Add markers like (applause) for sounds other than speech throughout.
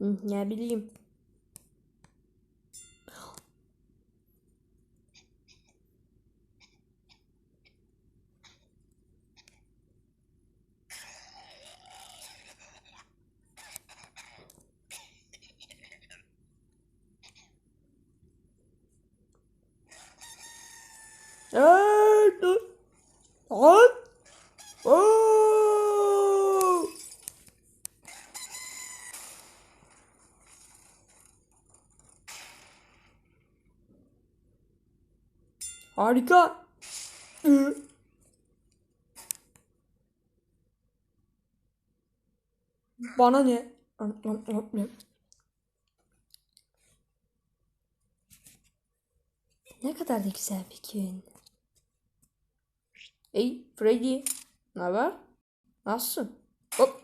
Ne bileyim. Aa, dur. Lan. Oo. Harika. Hı. Bana ne? Ne kadar da güzel bir gün. Hey Freddy. Ne haber? Nasılsın? Hop.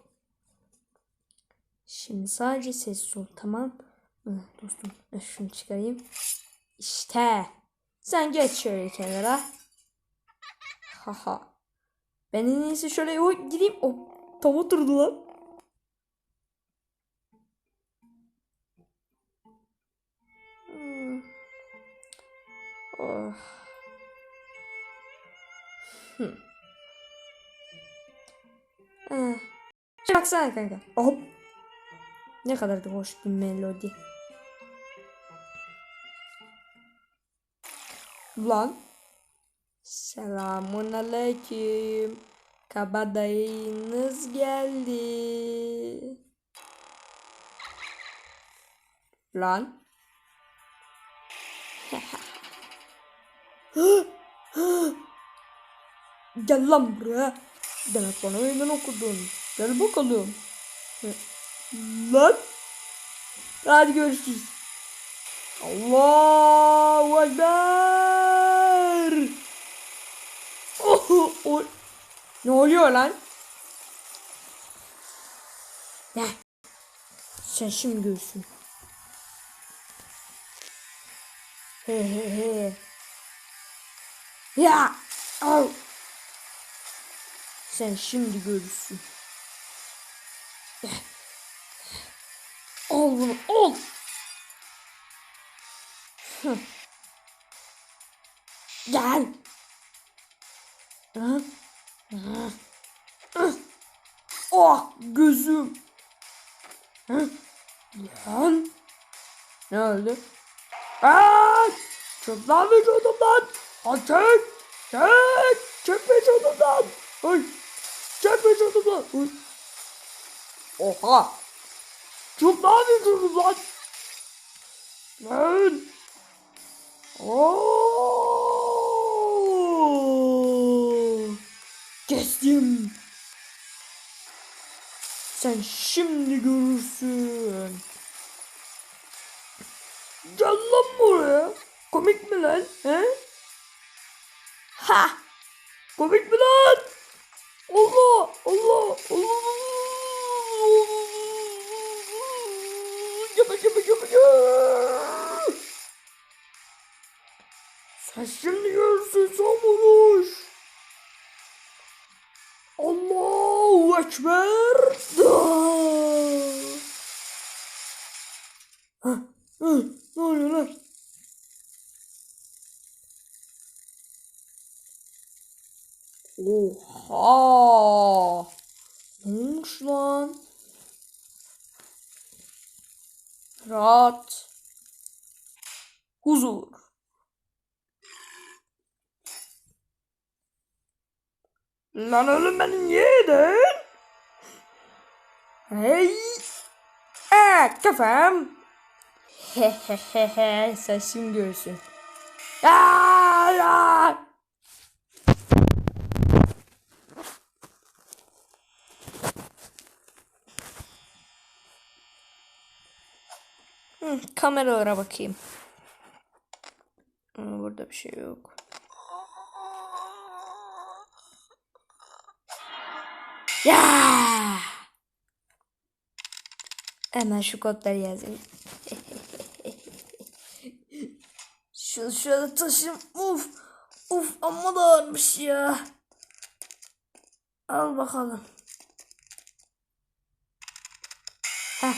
Şimdi sadece sessiz ol tamam. Hı, dostum şunu çıkarayım. İşte. Sen geç şöyle kenara. Haha. Ben en iyisi şöyle o gideyim. O tam oturdu lan. Hmm. Oh. Hmm. Ah. Baksana kanka. Hop. Ne kadar da hoş bir melodi. Lan. Selamun aleyküm. Kabadayınız geldi. Lan. (gasps) Gel lan buraya. Demek bana meydan okudun. Gel bakalım. Lan. Hadi görüşürüz. Allahu Ekber. Oh. Ne oluyor lan? Ne? Sen şimdi görürsün. He he he. Ya. Al. Sen şimdi görürsün. Al bunu al. Gel. Oh gözüm. Lan. Ne oldu? Aa! Çöp lan vücudumdan. Ateş. Çek. Çek vücudumdan. Ay. Çek vücudumdan. Ay. Oha. Çöp lan vücudumdan. Lan. Oo. Kestim. Sen şimdi görürsün. Gel lan buraya. Komik mi lan? He? Ha! Komik mi lan? Allah! Allah! Allah! Gibi gibi gibi. Sen şimdi görürsün son Ekber. Ne oluyor lan? Oha! Ne olmuş lan? Rahat. Huzur. Lan oğlum benim yeğenim. Hey. Aa, kafam. Hehehehe sen şimdi görürsün. Aa. Hı, kameralara bakayım. Aa, burada bir şey yok. Ya! Hemen şu kodları yazayım. (laughs) Şunu şöyle taşıyayım. Uf! Uf amma da ağırmış ya. Al bakalım. Heh.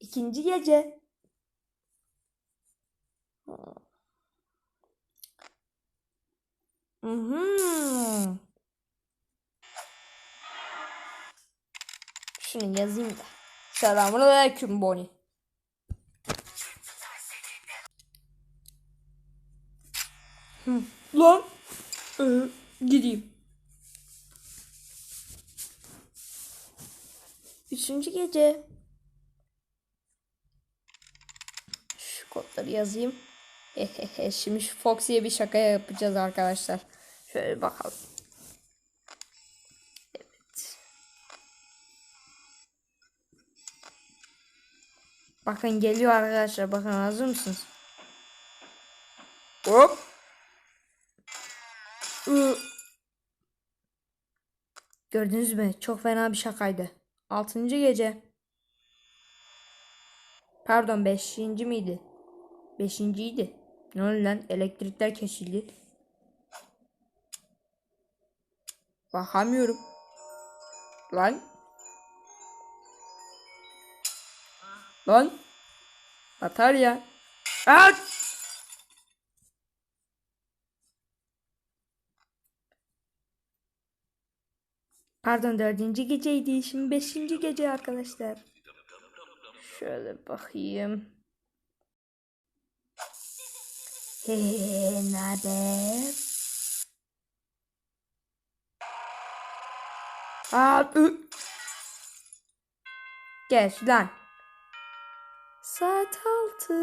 İkinci gece. Mhm. Şunu yazayım da. Selamun aleyküm Bonnie. Lan. Ee, gideyim. Üçüncü gece. Şu kodları yazayım. Hehehe. (laughs) Şimdi şu Foxy'ye bir şaka yapacağız arkadaşlar. Şöyle bakalım. Bakın geliyor arkadaşlar. Bakın hazır mısınız? Hop. Gördünüz mü? Çok fena bir şakaydı. Altıncı gece. Pardon beşinci miydi? Beşinciydi. Ne oldu lan? Elektrikler kesildi. Bakamıyorum. Lan. Lan. Batarya. Aç. Pardon dördüncü geceydi. Şimdi beşinci gece arkadaşlar. Şöyle bakayım. Hehehe ne haber? Aa, ı. Geç lan. Saat altı.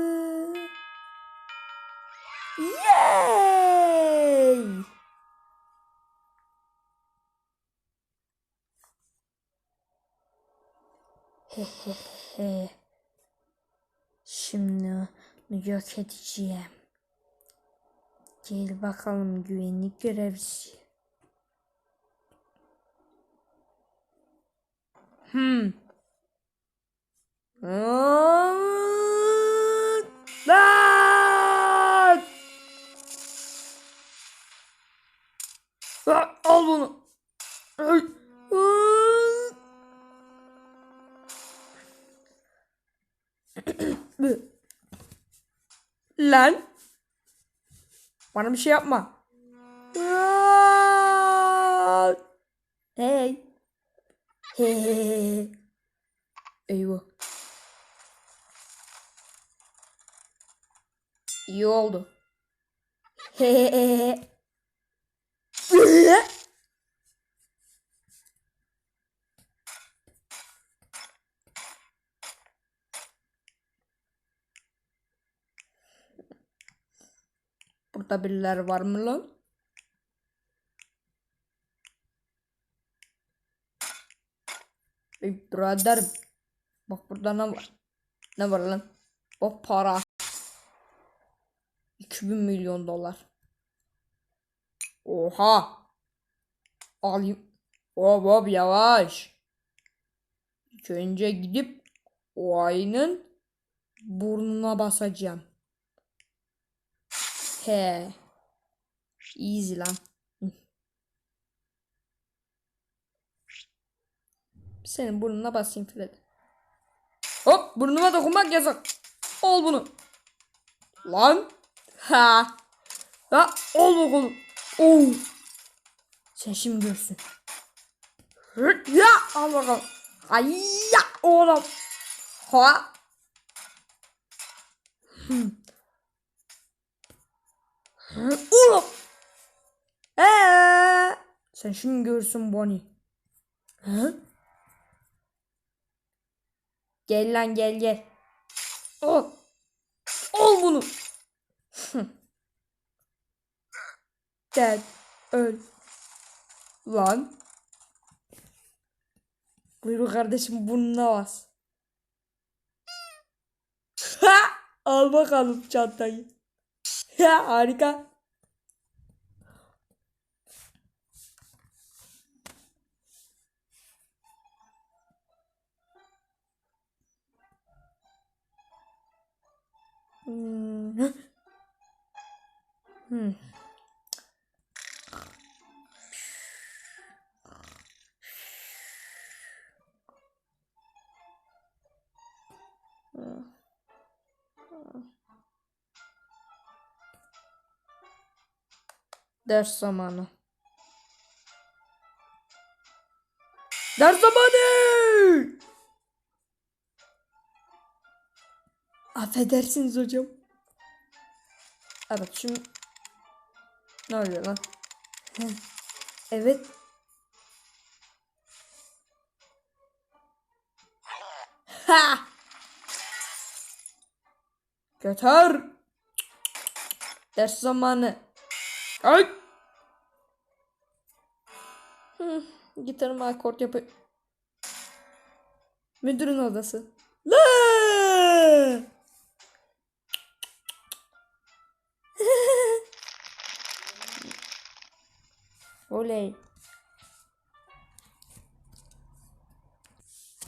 Yay! Hehehe. Şimdi yok edeceğim. Gel bakalım güvenlik görevlisi. Hmm. Lan! Al bunu. Lan. Bana bir şey yapma. Hey. Hey. Eyvah. İyi oldu. Burada birileri var mı lan? Ey biraderim. Bak burada ne var? Ne var lan? O para. 2000 milyon dolar. Oha. Alayım. Hop hop yavaş. İlk önce gidip o ayının burnuna basacağım. He. Easy lan. Senin burnuna basayım Fred. Hop burnuma dokunmak yasak. Al bunu. Lan. Ha. Ha al bakalım. Oo. Sen şimdi görsün. Ya al bakalım. Ay ya oğlum. Ha. Hmm. Oğlum. Ee, sen şimdi görsün Bonnie. Hı? Gel lan gel gel. Al. Al bunu. Hı. Gel. Öl. Lan. Buyur kardeşim burnuna bas. Ha! Al bakalım çantayı. Ya harika. Hmm. Hmm. Ders zamanı. Ders zamanı! Affedersiniz hocam. Evet şimdi ne oluyor lan? Evet. Ha! Götür. Ders zamanı. Ay. Hı, akort yapı. Müdürün odası. La! (laughs) Oley.